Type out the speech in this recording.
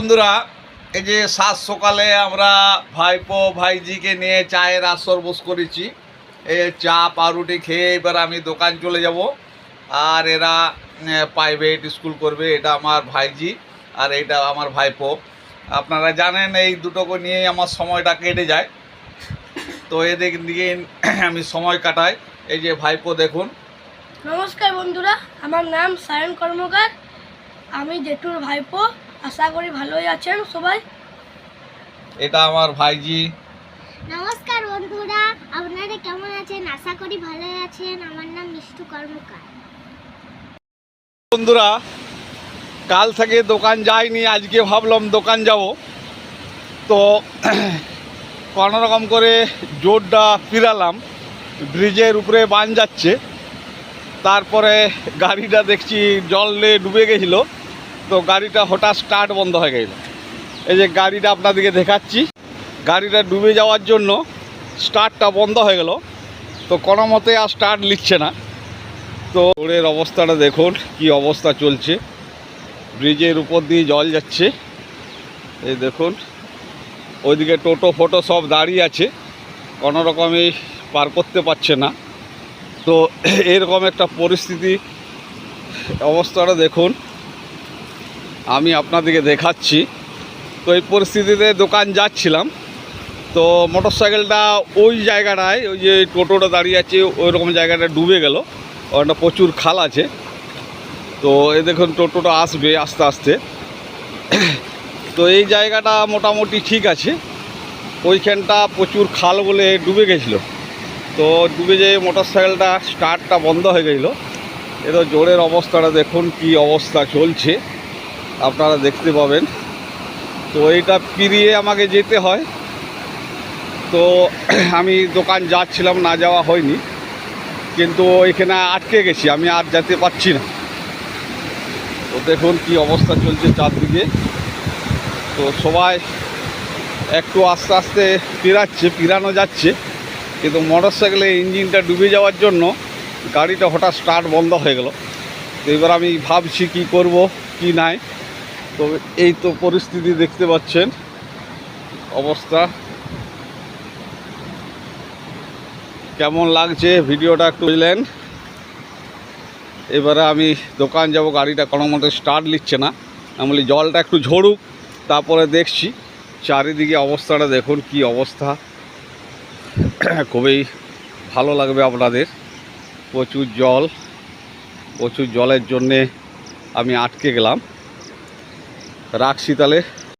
বন্ধুরা, এই যে সাত সকালে আমরা ভাইপো ভাইজিকে নিয়ে চায়ের আসর বস করেছি। এই চা, পাউরুটি খেয়ে এবার আমি দোকান চলে যাব। আর এরা প্রাইভেট স্কুল করবে, এটা আমার ভাইজি আর এটা আমার ভাইপো। আপনারা জানেন, এই দুটোকে নিয়েই আমার সময়টা কেটে যায়। তো এদের দিকে আমি সময় কাটাই। এই যে ভাইপো, দেখুন। নমস্কার বন্ধুরা, আমার নাম সায়ন কর্মকার। আমি জেঠুর ভাইপো। আশা করি ভালোই আছেন সবাই। এটা আমার ভাইজি। নমস্কার বন্ধুরা আপনারা কেমন আছেন? আশা করি ভালো আছেন। আমার নাম মিষ্টু কর্মকার। বন্ধুরা কাল থেকে দোকান যাইনি আজকে ভাবলাম দোকান যাব। তো কোনো রকম করে জোরটা পিরালাম ব্রিজের উপরে বান যাচ্ছে। তারপরে গাড়িটা দেখছি জলে ডুবে গেছিল। তো গাড়িটা হঠাৎ স্টার্ট বন্ধ হয়ে গেল। এই যে গাড়িটা আপনাদেরকে দেখাচ্ছি, গাড়িটা ডুবে যাওয়ার জন্য স্টার্টটা বন্ধ হয়ে গেল। তো কোনো মতে আর স্টার্ট লিখছে না। তো রোডের অবস্থাটা দেখুন, কি অবস্থা চলছে। ব্রিজের উপর দিয়ে জল যাচ্ছে। এই দেখুন, ওইদিকে টোটো, ফোটো সব দাঁড়িয়ে আছে। কোনো রকমই পার করতে পারছে না। তো এরকম একটা পরিস্থিতি অবস্থাটা দেখুন। আমি আপনাদেরকে দেখাচ্ছি। তো এই পরিস্থিতিতে দোকান যাচ্ছিলাম। তো মোটর সাইকেলটা ওই জায়গাটায়, ওই যে টোটোটা দাঁড়িয়ে আছে, ওই রকম জায়গাটা ডুবে গেল। ওখানটা প্রচুর খাল আছে। তো এই দেখুন, টোটোটা আসবে আস্তে আস্তে। তো এই জায়গাটা মোটামুটি ঠিক আছে। ওইখানটা প্রচুর খাল বলে ডুবে গেছিল। তো ডুবে যেয়ে মোটর সাইকেলটা স্টার্টটা বন্ধ হয়ে গেছিল। এতো জোরের অবস্থাটা দেখুন, কি অবস্থা চলছে। আপনারা দেখতে পাবেন। তো এইটা পিরিয়ে আমাকে যেতে হয়। তো আমি দোকান যাচ্ছিলাম, না যাওয়া হয়নি। কিন্তু এখানে আটকে গেছি, আমি আর যেতে পারছি না। তো দেখুন কি অবস্থা চলছে চারদিকে। তো সবাই একটু আস্তে আস্তে পিরাচ্ছে, পিরানো যাচ্ছে। কিন্তু মোটর সাইকেলে ইঞ্জিনটা ডুবে যাওয়ার জন্য গাড়িটা হঠাৎ স্টার্ট বন্ধ হয়ে গেল। তো এবার আমি ভাবছি কি করব, কি নাই। তো এই তো পরিস্থিতি দেখতে পাচ্ছেন, অবস্থা। কেমন লাগছে ভিডিওটা একটু বুঝলেন এবারে আমি দোকান যাব, গাড়িটা কোনো মতো স্টার্ট নিচ্ছে না। আমি বলি জলটা একটু ঝরুক, তারপরে দেখছি। চারিদিকে অবস্থাটা দেখুন, কি অবস্থা। খুবই ভালো লাগবে আপনাদের। প্রচুর জল, প্রচুর জলের জন্যে আমি আটকে গেলাম। রাখছি তাহলে